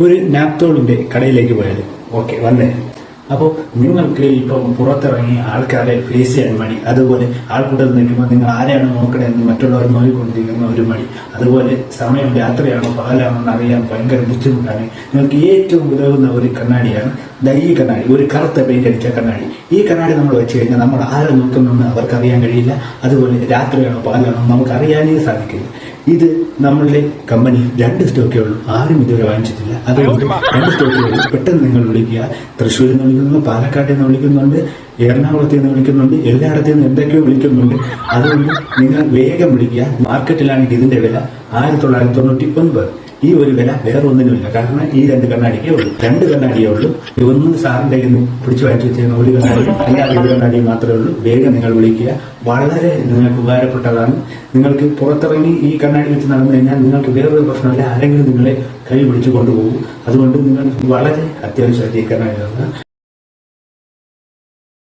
ഒരു നാപ്തോളിന്റെ കടയിലേക്ക് പോയത്. ഓക്കെ വന്നേ. അപ്പോൾ നിങ്ങൾക്ക് ഇപ്പം പുറത്തിറങ്ങി ആൾക്കാരെ ഫേസ് ചെയ്യാൻ മടി. അതുപോലെ ആൾക്കൂട്ടത്തിൽ നിൽക്കുമ്പോൾ നിങ്ങൾ ആരെയാണ് നോക്കണമെന്ന് മറ്റുള്ളവർ നോക്കിക്കൊണ്ടിരിക്കുന്ന ഒരു മടി. അതുപോലെ സമയം രാത്രിയാണോ പകലാണോ എന്ന് അറിയാൻ ഭയങ്കര ബുദ്ധിമുട്ടാണ്. നിങ്ങൾക്ക് ഏറ്റവും ഉതകുന്ന ഒരു കണ്ണാടിയാണ് ഈ കണ്ണാടി. ഒരു കറുത്ത പെയിന്റ് അടിച്ച കണ്ണാടി. ഈ കണ്ണാടി നമ്മൾ വെച്ച് കഴിഞ്ഞാൽ നമ്മൾ ആരെ നോക്കുന്നെന്ന് അവർക്ക് അറിയാൻ കഴിയില്ല. അതുപോലെ രാത്രിയാണോ പകലാണോ നമുക്ക് അറിയാനേ സാധിക്കില്ല. ഇത് നമ്മളുടെ കമ്പനി രണ്ട് സ്റ്റോക്കേ ഉള്ളൂ. ആരും ഇതുവരെ വാങ്ങിച്ചിട്ടില്ല. അതുകൊണ്ട് രണ്ട് സ്റ്റോപ്പുകളിൽ പെട്ടെന്ന് നിങ്ങൾ വിളിക്കുക. തൃശ്ശൂരിൽ നിന്ന് വിളിക്കുന്നു പാലക്കാട്ടിൽ നിന്ന് വിളിക്കുന്നുണ്ട്. എറണാകുളത്ത് നിന്ന് വിളിക്കുന്നുണ്ട് എല്ലായിടത്തു നിന്ന് എന്തൊക്കെയോ വിളിക്കുന്നുണ്ട്. അതുകൊണ്ട് നിങ്ങൾ വേഗം വിളിക്കുക. മാർക്കറ്റിലാണെങ്കിൽ ഇതിന്റെ വില ആയിരത്തി തൊള്ളായിരത്തി തൊണ്ണൂറ്റി ഒൻപത് ഈ ഒരു വില വേറെ ഒന്നിനുമില്ല കാരണം ഈ രണ്ട് കണ്ണാടിക്കേ ഉള്ളൂ. രണ്ട് കണ്ണാടിയേ ഉള്ളൂ. ഒന്ന് സാറിന്റെ കയ്യിൽ നിന്ന് പിടിച്ചു വാങ്ങിച്ചു വെച്ചിരുന്ന ഒരു കണ്ണാടി. അല്ലാതെ ഒരു കണ്ണാടി മാത്രമേ ഉള്ളൂ. വേഗം നിങ്ങൾ വിളിക്കുക. വളരെ നിങ്ങൾക്ക് ഉപകാരപ്പെട്ടതാണ്. നിങ്ങൾക്ക് പുറത്തിറങ്ങി ഈ കണ്ണാടി വെച്ച് നടന്നു കഴിഞ്ഞാൽ നിങ്ങൾക്ക് വേറൊരു പ്രശ്നമില്ല. ആരെങ്കിലും നിങ്ങളെ കൈ പിടിച്ചു കൊണ്ടുപോകും. അതുകൊണ്ട് നിങ്ങൾ വളരെ അത്യാവശ്യമായിട്ട് ഈ കണ്ണാടി